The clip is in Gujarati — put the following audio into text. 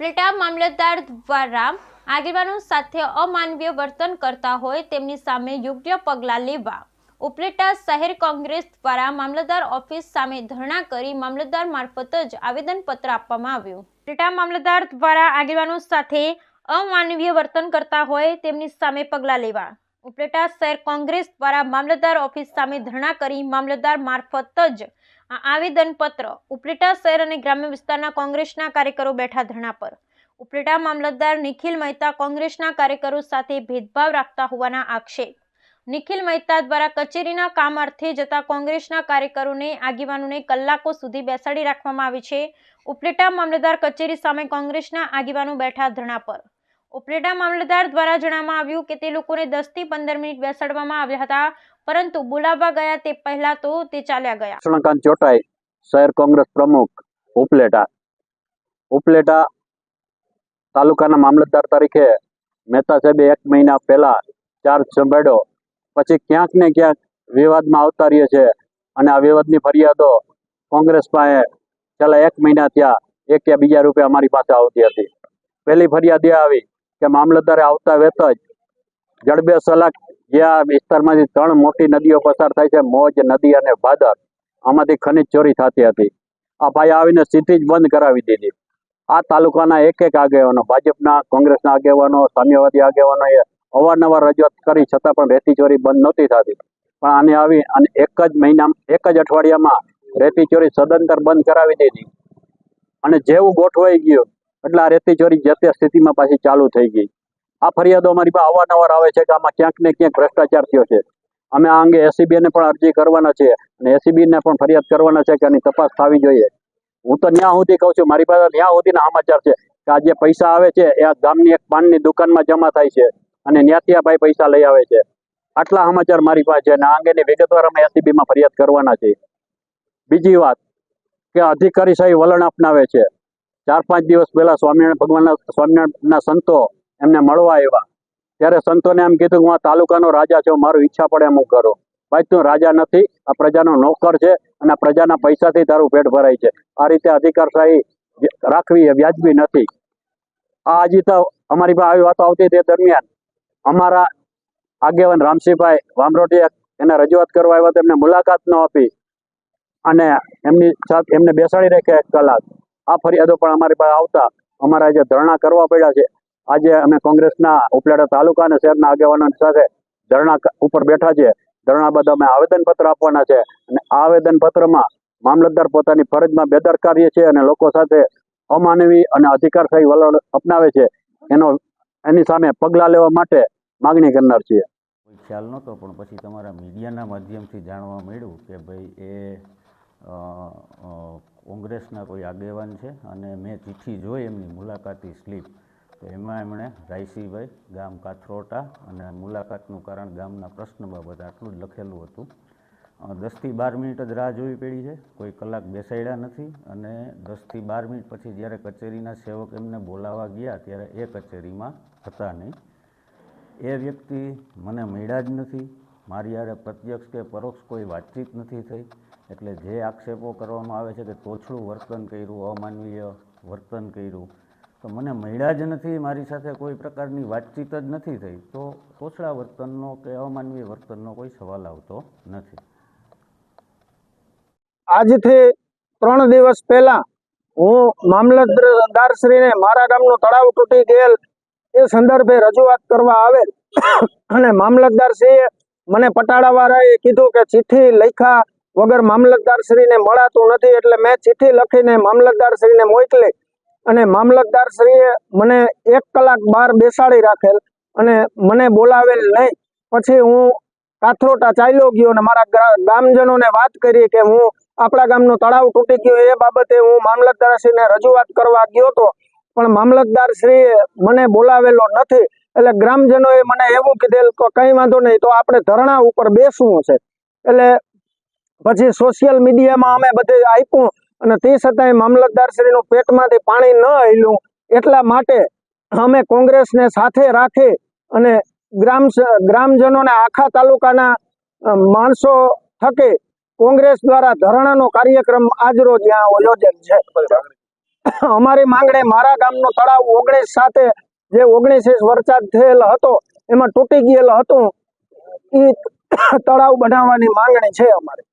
ઉપલેટા મામલતદાર દ્વારા આગેવાનો સાથે અમાનવીય વર્તન કરતા હોય તેમની સામે યોગ્ય પગલાં લેવા ઉપલેટા શહેર કોંગ્રેસ દ્વારા મામલતદાર ઓફિસ સામે ધરણા કરી મામલતદાર મારફત જ આવેદનપત્ર આપવામાં આવ્યું. ઉપલેટા મામલતદાર દ્વારા આગેવાનો સાથે અમાનવીય વર્તન કરતા હોય તેમની સામે પગલાં લેવા ઉપલેટા શહેર કોંગ્રેસ દ્વારા મામલતદાર ઓફિસ સામે ધરણા કરી મામલતદાર મારફત જ આવેદનપત્ર ઉપલેટા શહેર અને ગ્રામ્ય વિસ્તારના કોંગ્રેસના કાર્યકરો બેઠા ધરણા પર. ઉપલેટા મામલતદાર નિખિલ મહેતા કોંગ્રેસના કાર્યકરો સાથે ભેદભાવ રાખતા હોવાના આક્ષેપ. નિખિલ મહેતા દ્વારા કચેરીના કામ અર્થે જતા કોંગ્રેસના કાર્યકરોને આગેવાનોને કલાકો સુધી બેસાડી રાખવામાં આવે છે. ઉપલેટા મામલતદાર કચેરી સામે કોંગ્રેસના આગેવાનો બેઠા ધરણા પર. ઉપલેટા મામલતદાર દ્વારા જણાવવામાં આવ્યું કે તે લોકોને દસથી પંદર મિનિટ બેસાડવામાં આવ્યા હતા. પરંતુ બોલાવવા ગયા તે પહેલા તો તે ચાલ્યા ગયા. લક્ષ્મણકાંત ચોટાઈ શહેર કોંગ્રેસ પ્રમુખ ઉપલેટા ઉપલેટા તાલુકાના મામલતદાર તરીકે મહેતા સાહેબે એક મહિના પહેલા ચાર્જ સંભાળ્યો. પછી ક્યાંક ને ક્યાંક વિવાદમાં આવતા રહીએ છે અને આ વિવાદની ફરિયાદો કોંગ્રેસ પાસે છેલ્લા એક મહિના ત્યાં એક કે બીજા રૂપિયા અમારી પાસે આવતી હતી. પહેલી ફરિયાદ એ આવી કે મામલતદારે આવતા વેત જ જડબે સલાક જે આ વિસ્તારમાંથી ત્રણ મોટી નદીઓ પસાર થાય છે, મોજ નદી અને ભાદર. આમાંથી ખનિજ ચોરી થતી હતી. આ ભાઈ આવીને સીધી જ બંધ કરાવી દીધી. આ તાલુકાના એક એક આગેવાનો, ભાજપના, કોંગ્રેસના આગેવાનો, સામ્યવાદી આગેવાનોએ અવારનવાર રજૂઆત કરી, છતાં પણ રેતી ચોરી બંધ નહોતી થતી. પણ આને આવી અને એક જ મહિનામાં, એક જ અઠવાડિયામાં રેતી ચોરી સદંતર બંધ કરાવી દીધી. અને જેવું ગોઠવાઈ ગયું, એટલે આ રેતી ચોરી જે તે સ્થિતિમાં પાછી ચાલુ થઈ ગઈ. આ ફરિયાદો અમારી પાસે અવારનવાર આવે છે કે આમાં ક્યાંક ને ક્યાંક ભ્રષ્ટાચાર થયો છે. અમે આ અંગે એસીબીને પણ અરજી કરવાના છે અને એસીબીને પણ ફરિયાદ કરવાના છે કે આની તપાસ થવી જોઈએ. હું તો ન્યા સુધી કહું છું, મારી પાસે ન્યા સુધીના સમાચાર છે કે આ જે પૈસા આવે છે એ આ ગામની એક પાનની દુકાનમાં જમા થાય છે અને ન્યાતિયાભાઈ પૈસા લઈ આવે છે. આટલા સમાચાર મારી પાસે છે અને આ અંગેની વિગતવાર અમે એસીબી માં ફરિયાદ કરવાના છે બીજી વાત કે અધિકારી સાહેબ વલણ અપનાવે છે. ચાર પાંચ દિવસ પહેલા સ્વામિનારાયણ ભગવાનના સ્વામિનારાયણના સંતો એમને મળવા આવ્યા. ત્યારે સંતોને એમ કીધું કે હું આ તાલુકાનો રાજા છું, મારું ઈચ્છા પડે એમ હું કરું. ભાઈ, તું રાજા નથી, આ પ્રજાનો નોકર છે અને પ્રજાના પૈસાથી તારું પેટ ભરાય છે. આ રીતે અધિકારશાહી રાખવી એ વ્યાજબી નથી. આ હજી તો અમારી પાસે આવી વાતો આવતી તે દરમિયાન. અમારા આગેવાન રામસિંહભાઈ વામરોટિયા એને રજૂઆત કરવા આવ્યા તો એમને મુલાકાત ન આપી. અને એમની સાથે, એમને બેસાડી રાખ્યા એક કલાક. આ ફરિયાદો પણ અમારી પાસે આવતા. અમારા જે ધરણા કરવા પડ્યા છે. આજે અમે કોંગ્રેસના ઉપલેટા તાલુકા અને શહેરના આગેવાનો સાથે ધરણા ઉપર બેઠા છે ધરણા બાદ અમે આવેદનપત્ર આપવાના છે અને આવેદનપત્રમાં મામલતદાર પોતાની ફરજમાં બેદરકારી છે અને લોકો સાથે અમાનવી અને અધિકારશાહી વલણ અપનાવે છે. એનો, એની સામે પગલાં લેવા માટે માગણી કરનાર છીએ. કોઈ ખ્યાલ નહોતો, પણ પછી તમારા મીડિયાના માધ્યમથી જાણવા મળ્યું કે ભાઈ એ કોંગ્રેસના કોઈ આગેવાન છે અને મેં ચિઠ્ઠી જોઈ એમની મુલાકાતી સ્લીપ. એમાં એમણે રાયસીભાઈ ગામ કાથરોટા અને મુલાકાતનું કારણ ગામના પ્રશ્ન બાબતે આટલું જ લખેલું હતું. દસથી બાર મિનિટ જ રાહ જોવી પડી છે. કોઈ કલાક બેસાડ્યા નથી અને દસથી બાર મિનિટ પછી જ્યારે કચેરીના સેવક એમને બોલાવવા ગયા ત્યારે એ કચેરીમાં હતા નહીં. એ વ્યક્તિ મને મળ્યા જ નથી. મારી યારે પ્રત્યક્ષ કે પરોક્ષ કોઈ વાતચીત નથી થઈ. એટલે જે આક્ષેપો કરવામાં આવે છે કે તોછડું વર્તન કર્યું, અમાનવીય વર્તન કર્યું તો મને મળ્યા જ નથી, મારી સાથે કોઈ પ્રકારની વાતચીત જ નથી થઈ. તો તોછડા વર્તનનો કે અમાનવીય વર્તનનો કોઈ સવાલ આવતો નથી. આજથી ત્રણ દિવસ પહેલા હું મામલતદારશ્રીને મારા ગામનું તળાવ તૂટી ગયેલ એ સંદર્ભે રજૂઆત કરવા આવેલ. અને મામલતદારશ્રીએ મને પટાડાવાળાએ કીધું કે ચિઠ્ઠી લખ્યા વગર મામલતદારશ્રીને મળાતું નથી, એટલે મેં ચિઠ્ઠી લખીને મામલતદારશ્રીને મોકલી. અને મામલતદારશ્રીએ મને એક કલાક બહાર બેસાડી રાખેલ અને મને બોલાવેલ નહીં. પછી હું કાથરોટા ચાલ્યો ગયો અને મારા ગામજનોને વાત કરી કે હું આપણા ગામનું તળાવ તૂટી ગયું એ બાબતે હું મામલતદારશ્રીને રજૂઆત કરવા ગયો હતો પણ મામલતદારશ્રીએ મને બોલાવેલો નથી. એટલે ગ્રામજનોએ મને એવું કીધેલ કે કંઈ વાંધો નહીં, તો આપણે ધરણા ઉપર બેસવું છે. એટલે પછી સોશિયલ મીડિયામાં અમે બધે આપ્યું અને તે છતાંય મામલતદારશ્રીનું પેટમાંથી પાણી ન હલ્યું એટલા માટે અમે કોંગ્રેસને સાથે રાખી અને ગ્રામ ગ્રામજનોને આખા તાલુકાના માણસો થકી કોંગ્રેસ દ્વારા ધરણાનો કાર્યક્રમ આજરોજ ત્યાં યોજેલ છે. અમારી માંગણી મારા ગામનો તળાવ ઓગણીસ સાથે જે ઓગણીસ ઇંચ વરસાદ થયેલ હતો, એમાં તૂટી ગયેલ હતું એ તળાવ બનાવવાની માંગણી છે અમારી.